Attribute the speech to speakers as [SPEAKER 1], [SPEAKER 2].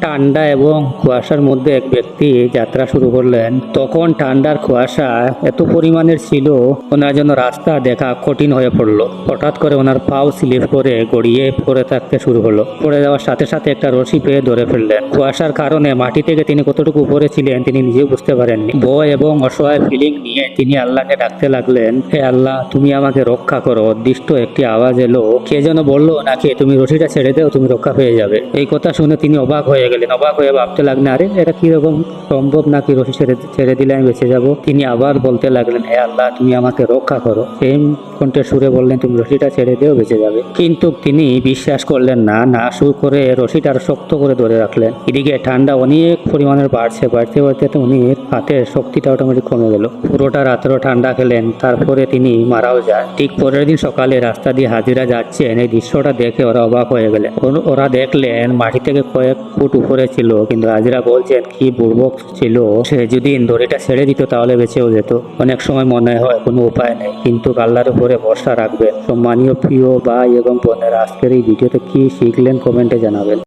[SPEAKER 1] ঠান্ডা এবং কুয়াশার মধ্যে এক ব্যক্তি যাত্রা শুরু করলেন। তখন ঠান্ডার কুয়াশা এত পরিমাণের ছিল, ওনার জন্য রাস্তা দেখা কঠিন হয়ে পড়ল। হঠাৎ করে ওনার পাও স্লিপ করে গড়িয়ে পড়ে থাকতে শুরু হলো। পড়ে যাওয়ার সাথে সাথে একটা রশি পেয়ে ধরে ফেললেন। কুয়াশার কারণে মাটি থেকে তিনি কতটুকু উপরে ছিলেন তিনি নিজেও বুঝতে পারেননি। ভয় এবং অসহায় ফিলিং নিয়ে তিনি আল্লাহকে ডাকতে লাগলেন, হে আল্লাহ, তুমি আমাকে রক্ষা করো। অদৃষ্ট একটি আওয়াজ এলো, কে যেন বলল নাকি তুমি রশিটা ছেড়ে দাও, তুমি রক্ষা পেয়ে যাবে? এই কথা শুনে তিনি অবাক হয়ে গেলেন, অবাক হয়ে ভাবতে লাগলেন, আরে, এটা সম্ভব নাকি রশি ছেড়ে দিলে আমি বেঁচে তিনি আবার বলতে লাগলেন, হে আল্লাহ, তুমি আমাকে রক্ষা করো। সেম কণ্ঠে সুরে বললেন, তুমি রশিটা ছেড়ে বেঁচে যাবে। কিন্তু তিনি বিশ্বাস করলেন না না শুরু করে রশিটা শক্ত করে ধরে রাখলেন। এদিকে ঠান্ডা অনেক পরিমাণের বাড়ছে, বাড়তে বাড়তে উনি হাতের শক্তিটা অটোমেটিক কমে গেল। পুরোটা রাতেরও ঠান্ডা খেলেন, তারপরে তিনি মারাও যায় ঠিক পরের দিন সকালে রাস্তা দিয়ে হাজিরা যাচ্ছেন, এই দৃশ্যটা দেখে ওরা অবাক হয়ে গেলেন। ওরা দেখলেন, মাটি থেকে কয়েক ফুট উপরে ছিল, কিন্তু আজরা বলছেন কি বুর্বক ছিল, সে যদি দড়িটা ছেড়ে দিত তাহলে বেঁচেও যেত। অনেক সময় মনে হয় কোনো উপায় নেই, কিন্তু আল্লাহর উপরে ভরসা রাখবেন। সম্মানীয় প্রিয় ভাই এবং বোনেরা, আজকের এই ভিডিওতে কি শিখলেন কমেন্টে জানাবেন।